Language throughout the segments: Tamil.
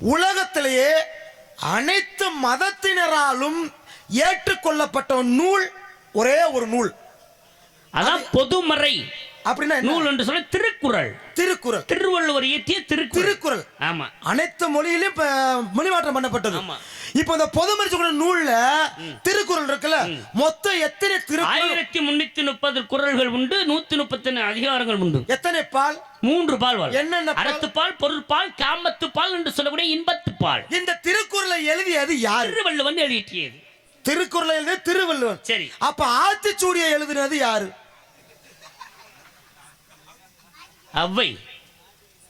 உலகத்திலேயே அனைத்து மதத்தினராலும் ஏற்றுக்கொள்ளப்பட்ட நூல் ஒரே ஒரு நூல். அதான் பொதுமறை. அப்படின்னா? நூல் என்று சொல்ல திருக்குறள். திருக்குறள். திருவள்ளுவர் இயற்றிய திருக்குறள். திருக்குறள். ஆமா. அனைத்து மொழியிலும் மொழிமாற்றம் பண்ணப்பட்டது. இப்போ இந்த பொதுமறை சொல்ற நூல்ல திருக்குறள் இருக்குல்ல மொத்தம் எத்தனை திருக்குறள்? ஆயிரத்தி முன்னூத்தி முப்பது குறள்கள் உண்டு நூத்தி முப்பத்தி அதிகாரங்கள் உண்டு. எத்தனை பால்? மூன்று பால் என்னென்ன பால்? அறத்துப்பால் பொருட்பால் காமத்து பால் என்று சொல்லக்கூடிய இன்பத்து பால். இந்த திருக்குறளை எழுதியது யாரு? திருவள்ளுவன் எழுதியது. திருக்குறளை எழுதிய திருவள்ளுவர் சரி. அப்ப ஆத்திச்சூடியை எழுதினது யாரு? அவ்வை.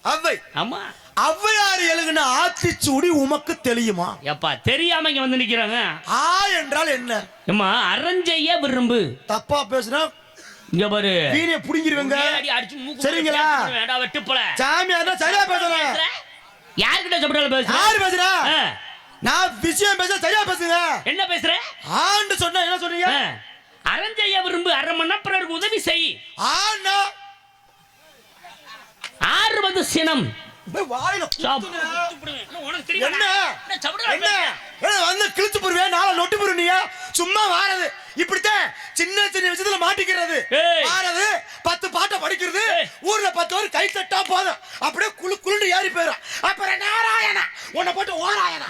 அவ்வை ஆமா. ஔவையார் எழுதின ஆத்திச்சூடி உமக்கு தெரியுமா? எப்பா தெரியாம இங்க வந்து நிக்கிறாங்க. ஆ என்றால் என்ன? ஏம்மா அறஞ்செய்ய விரும்பு. தப்பா பேசுனா? இங்க பாரு. வீணிய புடிங்கிருவங்க. அடி அடிச்சு மூக்கு சரிங்களா? வேண்டாம் வெட்டுப்பல சாமியார் சரியா பேசுறேன் யார்கிட்ட சாப்பிட்டாலும் பேசுற? யாரு பேசுறா? நான் விஷயம் பேச சரியா பேசுங்க. என்ன பேசுற? ஆண்டு சொன்னா என்ன சொன்னீங்க? ஆ, அறஞ்செய்ய விரும்பு அரை மணி நேரம் உதவி செய் ஆனா ஆறுவது சினம் போய் வாயில சாப். குத்துங்க. உனக்கு தெரியுமா? என்ன என்ன சாப்பிடுறா என்ன ஏ, வந்து கிழிச்சு போடுவேன் நாளை நொட்டு போடுவீங்க சும்மா வாரது. இப்படித்தான் சின்ன சின்ன விஷயத்துல மாட்டிக்கிறது. வாரது பத்து பாட்டை படிக்கிறது. ஊர்ல பத்து பேர் கை தட்டா போதும். அப்படியே குளு குளுண்டு ஏறி போயிடும் அப்புறம் நாராயணா. உன்னை போட்டு ஓராயணா.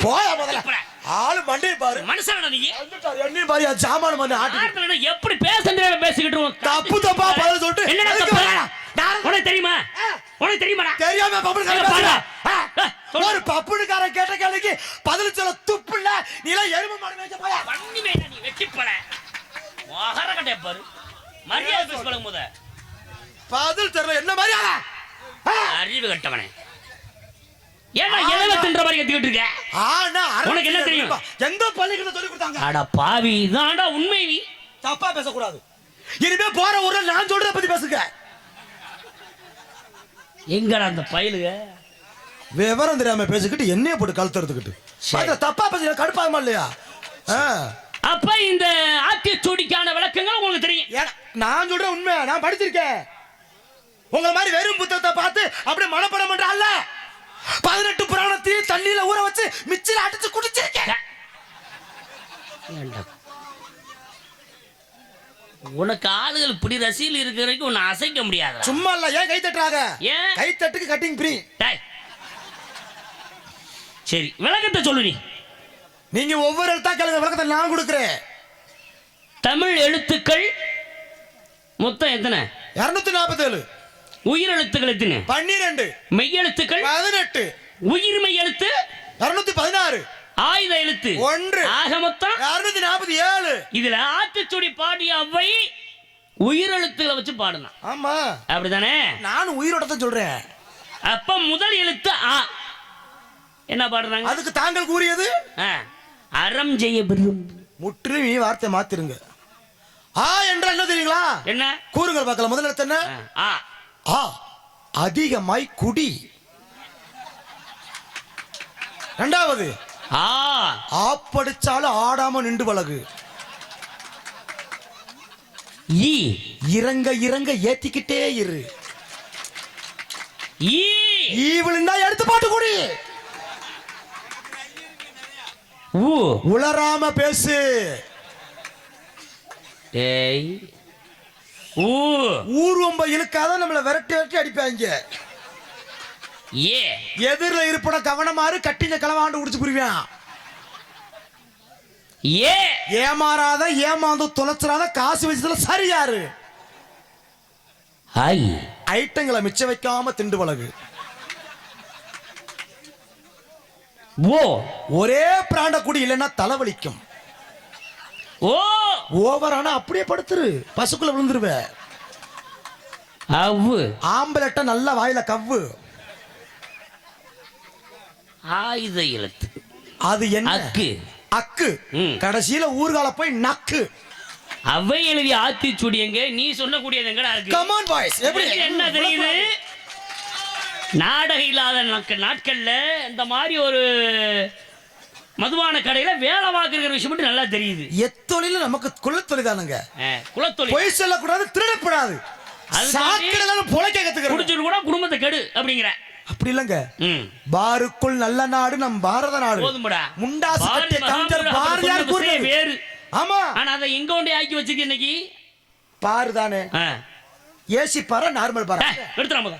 போயா முதல்ல. ஆளு மண்டையை பாரு. மனுஷனா நீ? என்னையும் பாரு என் சாமான வந்து ஆட்டி எப்படி பேசுறேன் பேசிக்கிட்டு. தப்பு தப்பா பதில் சொல்லிட்டு. உனக்கு தெரியுமா? உனக்கு தெரியுமாடா? தெரியாம. ஆ, சொல்லு. ஒரு பப்புனுக்காரன் கேட்ட கேள்விக்கு பதில் சொல்ல துப்பு இல்ல. நீ எல்லாம் எருமை மாடு மேய்ச்ச போயா பண்ணி நீ வெட்டி போல மகர கட்டைய பாரு. மரியாதை பேச பழகும் போத பதில் தெரியல. என்ன மரியாதை? அறிவு கட்டவனே. ஏன்னா எதவை தின்ற மாதிரி கத்திக்கிட்டு இருக்க? ஆனா உனக்கு என்ன தெரியும்? எந்த பள்ளிக்கூடம் சொல்லி கொடுத்தாங்க. அட பாவி இதான்டா உண்மை நீ. தப்பா பேசக்கூடாது. இனிமே போற ஊர்ல நான் சொல்றத பத்தி பேசுங்க. எங்கடா அந்த பயலுக? விவரம் தெரியாம பேசிக்கிட்டு என்னைய போட்டு கழுத்துறதுக்கிட்டு தப்பா பேசுற கடுப்பாகுமா இல்லையா. அப்ப இந்த ஆத்திச்சூடிக்கான விளக்கங்கள் உங்களுக்கு தெரியும். நான் சொல்றேன் உண்மை நான் படிச்சிருக்கேன். உங்களை மாதிரி வெறும் புத்தகத்தை பார்த்து அப்படியே மனப்படம் பண்ற அல்ல பதினெட்டு புராணத்தையும் தண்ணியில ஊற வச்சு மிச்சில அடிச்சு குடிச்சிருக்கேன்? உனக்கு ஆளுகள் இப்படி ரசிகல் இருக்கிற வரைக்கும் உன்னை அசைக்க முடியாதா சும்மா இல்ல ஏன் கை தட்டுறாங்க ஏன்? கை தட்டுக்கு கட்டிங் ஃப்ரீ டேய். சரி விளக்கத்தை சொல்லு நீ. நீங்க ஒவ்வொரு எழுத்தா கேளுங்க விளக்கத்தை நான் கொடுக்குறேன். தமிழ் எழுத்துக்கள் மொத்தம் எத்தனை? இருநூத்தி நாற்பத்தி ஏழு உயிர் எழுத்துக்கள் எத்தனை? பன்னிரெண்டு. மெய்யெழுத்துக்கள் பதினெட்டு. உயிர் மெய் எழுத்து? இருநூத்தி பதினாறு. ஆயுத எழுத்து. ஒன்று. ஆக மொத்தம்? இருநூத்தி நாற்பத்தி ஏழு. இதுல ஆத்திச்சூடி பாடிய அவ்வை உயிரெழுத்துக்களை வச்சு பாடலாம். ஆமா. அப்படிதானே நானும் உயிரோட தான் சொல்றேன். அப்ப முதல் எழுத்து ஆ. என்ன பாடுறாங்க? அதுக்கு தாங்கள் கூறியது? அறம் செய்ய விரும்பு முற்றிலும் நீ வார்த்தை மாத்திருங்க. ஆ என்றால் என்ன தெரியுங்களா? என்ன? கூறுங்கள் பார்க்கலாம். முதல்ல எழுத்து என்ன? ஆ, ஆ. அதிகமாய் குடி. ரெண்டாவது. ஆப்படிச்சாலும் ஆடாம நின்று பழகு. ஈ. இறங்க இறங்க ஏத்திக்கிட்டே இரு. ஈ. ஈ விழுந்தா எடுத்து பாட்டு குடி. ஊ. உளராம பேசு. ஏய். ஊ. ஊர்வம்ப இழுக்காத நம்மள விரட்டி விரட்டி அடிப்பாங்க. ஏ. எதிரில இருப்பட கவனமாறு கட்டிங்க களவாண்டு குடிச்சு புரிவான் ஏ. ஏமாறாத ஏமாந்து தொலைச்சிடாத காசு வச்சதுல சரியாரு. ஐ. ஐட்டங்களை மிச்சம் வைக்காம திண்டு பழகு. ஓ. ஒரே பிராண்ட குடி இல்லைன்னா தலைவலிக்கும். ஓ. ஓவரானா அப்படியே படுத்துரு. பசுக்குள்ள விழுந்துருவ. அவ்வு. ஆம்பளட்ட நல்லா வாயில கவ்வு. ஆயுத எழுத்து. அது என்ன? அக்கு. அக்கு. கடைசியில ஊர்கால போய் நக்கு. அவை எழுதிய ஆத்திச்சூடி எங்க? நீ சொல்லக்கூடியது எங்கடா இருக்கு? கமான் பாய்ஸ் எப்படி? என்ன தெரியுது? நாடகம் இல்லாத நாட்கள் நாட்கள்ல இந்த மாதிரி ஒரு மதுபான கடையில வேலை பார்க்குற விஷயம் மட்டும் நல்லா தெரியுது. எத்தொழில நமக்கு குலத்தொழிதானுங்க. அஹ், குலத்தொழில். பொய் சொல்லக்கூடாது திருடப்படாது. பொழைக்க கத்துக்கிறோம். குடிச்சிட்டு கூட குடும்பத்தை கெடு அப்படிங்கிற. அப்படி இல்லைங்க. பாருக்குள் நல்ல நாடு நம் பாரத நாடு. முண்டாசு கட்டிய கவிஞர் பாரதியார் வேறு. ஆமா. ஆனா அதை எங்க கொண்டே ஆக்கி வச்சிருக்க இன்னைக்கு? பாரு தானே. ஏசி பாரா நார்மல் பாரா முத